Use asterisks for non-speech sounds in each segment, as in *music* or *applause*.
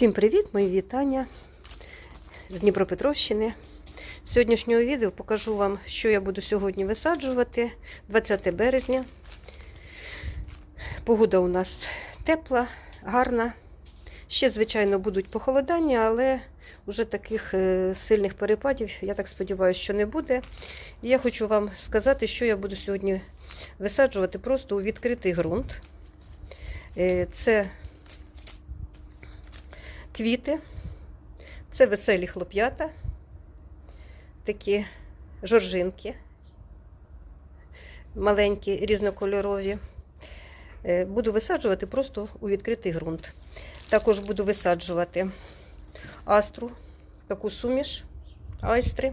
Всім привіт, мої вітання з Дніпропетровщини. З сьогоднішнього відео покажу вам, що я буду сьогодні висаджувати 20 березня. Погода у нас тепла, гарна. Ще, звичайно, будуть похолодання, але вже таких е, сильних перепадів, я так сподіваюся, що не буде. І я хочу вам сказати, що я буду сьогодні висаджувати просто у відкритий ґрунт. Е, Це квіти, це веселі хлоп'ята, такі жоржинки, маленькі, різнокольорові. Е, Буду висаджувати просто у відкритий ґрунт. Також буду висаджувати астру, таку суміш, айстри.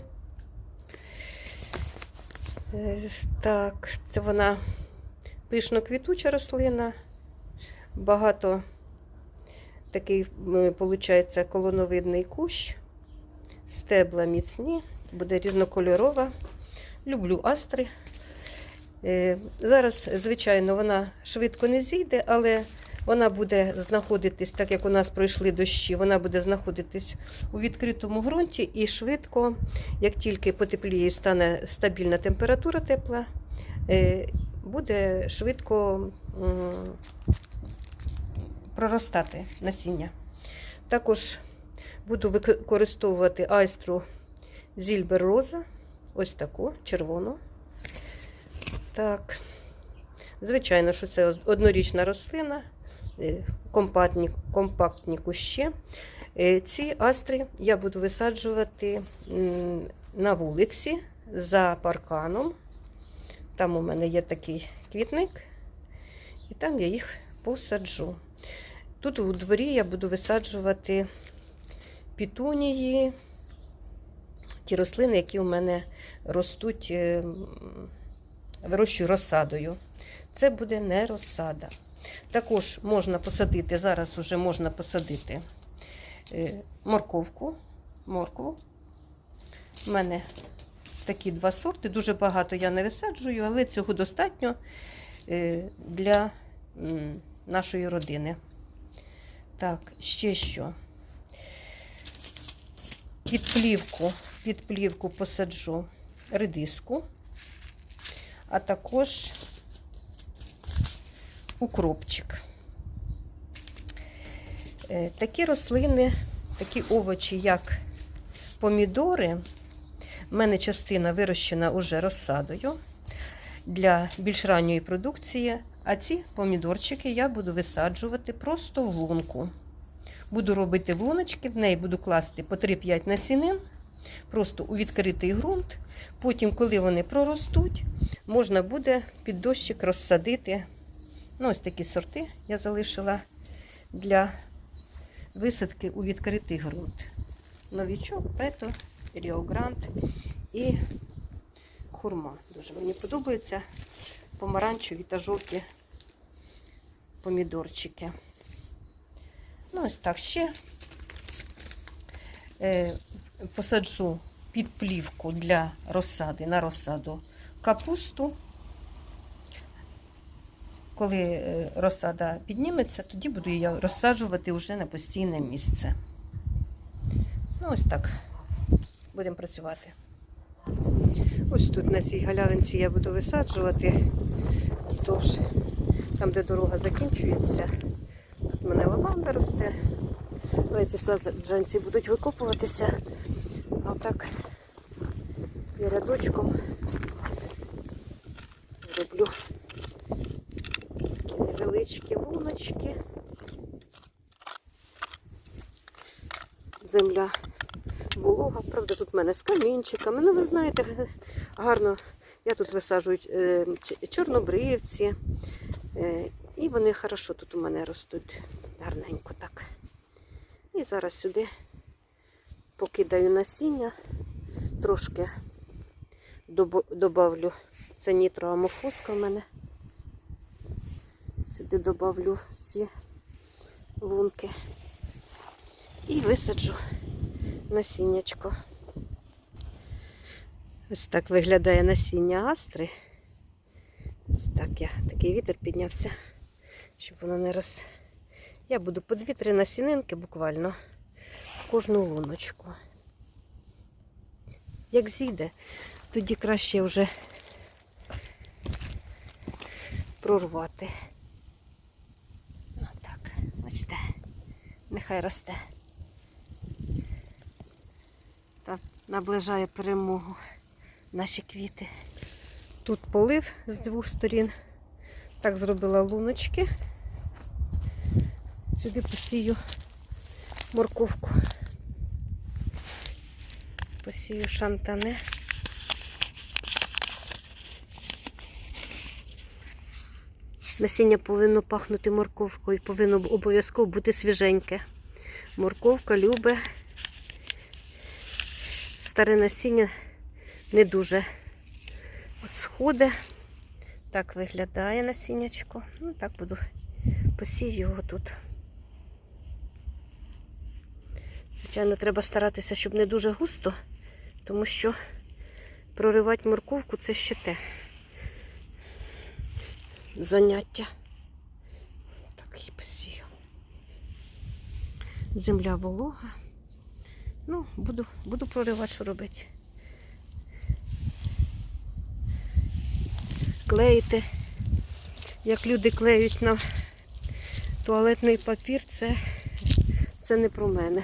Е, Так, це вона пишно квітуча рослина, багато такий, виходить, колоновидний кущ, стебла міцні, буде різнокольорова. Люблю астри. Е, Зараз, звичайно, вона швидко не зійде, але вона буде знаходитись, так як у нас пройшли дощі, вона буде знаходитись у відкритому ґрунті і швидко, як тільки потепліє і стане стабільна температура тепла, е, буде швидко проростати насіння. Також буду використовувати айстру Зільбер Роза, ось таку червону. Так, звичайно, що це однорічна рослина, е, компактні, компактні кущі. Е, Ці астри я буду висаджувати на вулиці за парканом. Там у мене є такий квітник, і там я їх посаджу. Тут у дворі я буду висаджувати пітунії, ті рослини, які у мене ростуть, е, вирощую розсадою. Це буде не розсада. Також можна посадити, зараз вже можна посадити е, морковку. моркву. У мене такі два сорти, дуже багато я не висаджую, але цього достатньо е, для нашої родини. Так, ще що? Під плівку, під плівку посаджу редиску, а також укропчик. Е, Такі рослини, такі овочі, як помідори, в мене частина вирощена уже розсадою для більш ранньої продукції. А ці помідорчики я буду висаджувати просто в лунку. Буду робити луночки, в неї буду класти по 3-5 насінин, просто у відкритий ґрунт. Потім, коли вони проростуть, можна буде під дощик розсадити. Ну, Ось такі сорти я залишила для висадки у відкритий ґрунт. Новічок, пето, ріогрант і хурма. Дуже мені подобається помаранчеві та жовті помідорчики. Ну, ось так ще е, посаджу під плівку для розсади, на розсаду капусту. Коли е, розсада підніметься, тоді буду її розсаджувати вже на постійне місце. Ну, ось так будемо працювати. Ось тут на цій галявинці я буду висаджувати вздовж, там, де дорога закінчується. Тут мене лаванда росте. Але ці саджанці будуть викопуватися. А так я рядочком зроблю такі невеличкі луночки. Земля волога, правда, тут в мене з камінчиками. Ну, ви знаєте, гарно. Я тут висаджую е, чорнобривці. Е, і вони хорошо тут у мене ростуть гарненько так. І зараз сюди покидаю насіння, трошки добавлю, це нітроамофоска в мене. Сюди добавлю ці лунки і висаджу насіннячко. Ось так виглядає насіння астри. Так я, такий вітер піднявся, щоб воно не роз... Я буду по дві-три насінинки буквально в кожну луночку. Як зійде, тоді краще вже прорвати. Отак, бачите, нехай росте. Та наближає перемогу наші квіти. Тут полив з двох сторін. Так зробила луночки. Сюди посію морковку. Посію шантане. Насіння повинно пахнути морковкою, повинно обов'язково бути свіженьке. Морковка любить. Старе насіння не дуже сходить. Так виглядає насіннячко. Ну, так буду посію його тут. Звичайно, треба старатися, щоб не дуже густо, тому що проривати морковку це ще те заняття. Так і посію. Земля волога. Ну, буду, буду проривати, що робити. Клеїти. Як люди клеють на туалетний папір, це, це не про мене.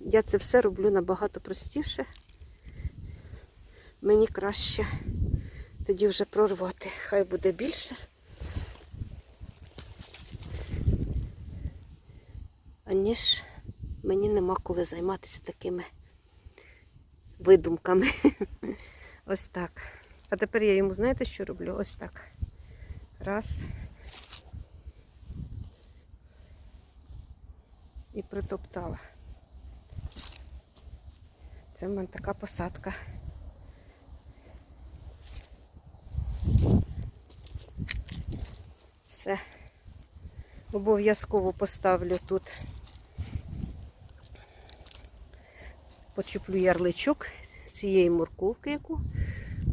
Я це все роблю набагато простіше. Мені краще тоді вже прорвати. Хай буде більше. Аніж мені нема коли займатися такими видумками. *laughs* Ось так. А тепер я йому, знаєте, що роблю? Ось так. Раз. І притоптала. Це в мене така посадка. Все. Обов'язково поставлю тут. Почеплю ярличок цієї морковки, яку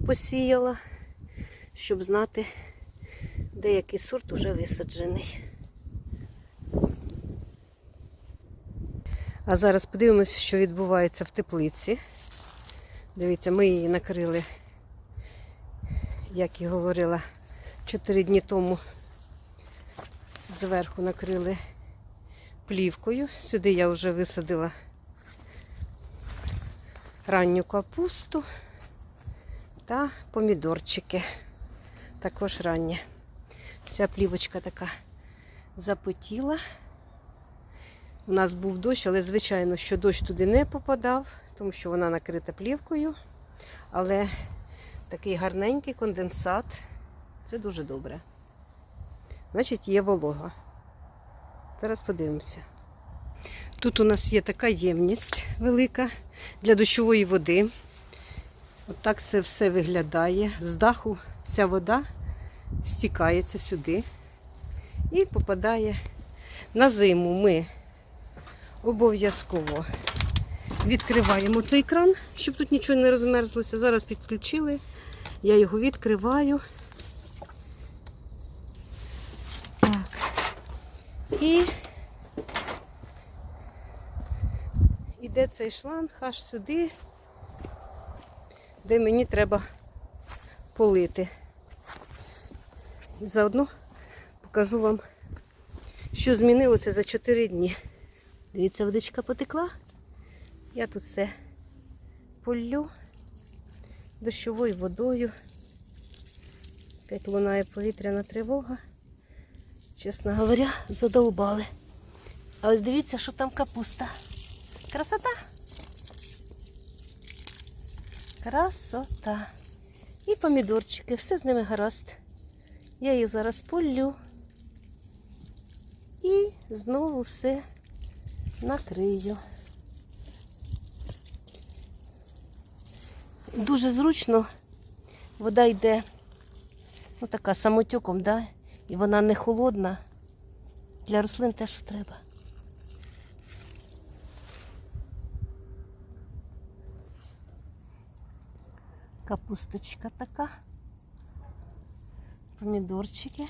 посіяла, щоб знати, де який сорт уже висаджений. А зараз подивимося, що відбувається в теплиці. Дивіться, ми її накрили, як і говорила, 4 дні тому зверху накрили плівкою. Сюди я вже висадила ранню капусту та помідорчики. Також ранні. Вся плівочка така запотіла. У нас був дощ, але, звичайно, що дощ туди не попадав, тому що вона накрита плівкою. Але такий гарненький конденсат це дуже добре. Значить, є волога. Зараз подивимося. Тут у нас є така ємність велика для дощової води. От це все виглядає. З даху вся вода стікається сюди і попадає на зиму. Ми обов'язково відкриваємо цей кран, щоб тут нічого не розмерзлося. Зараз підключили, я його відкриваю. Так. І іде цей шланг аж сюди, де мені треба полити. І заодно покажу вам, що змінилося за 4 дні. Дивіться, водичка потекла. Я тут все полю дощовою водою. Опять лунає повітряна тривога. Чесно говоря, задовбали. А ось дивіться, що там капуста. Красота. Красота. І помідорчики, все з ними гаразд. Я їх зараз полю. І знову все накрию. Дуже зручно вода йде ну, така самотюком, да? і вона не холодна. Для рослин те, що треба. Капусточка така. Помідорчики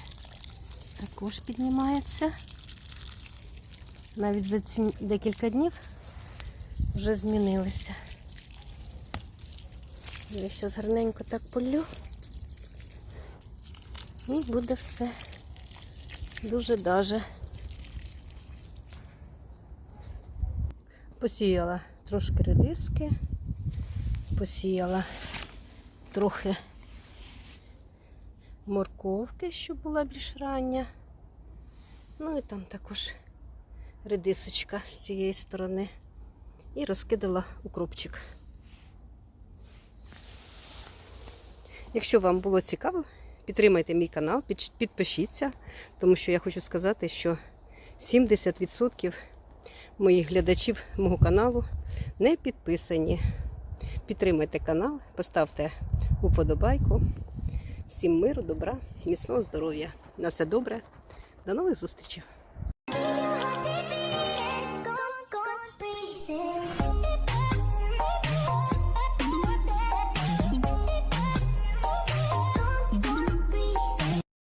також піднімаються. навіть за ці декілька днів вже змінилися. Я зараз гарненько так полю. І буде все дуже даже. Посіяла трошки редиски, посіяла трохи морковки, щоб була більш рання. Ну і там також редисочка з цієї сторони. І розкидала укропчик. Якщо вам було цікаво, підтримайте мій канал, підпишіться, тому що я хочу сказати, що 70% моїх глядачів мого каналу не підписані. Підтримайте канал, поставте уподобайку. Всім миру, добра, міцного здоров'я. На все добре. До нових зустрічей!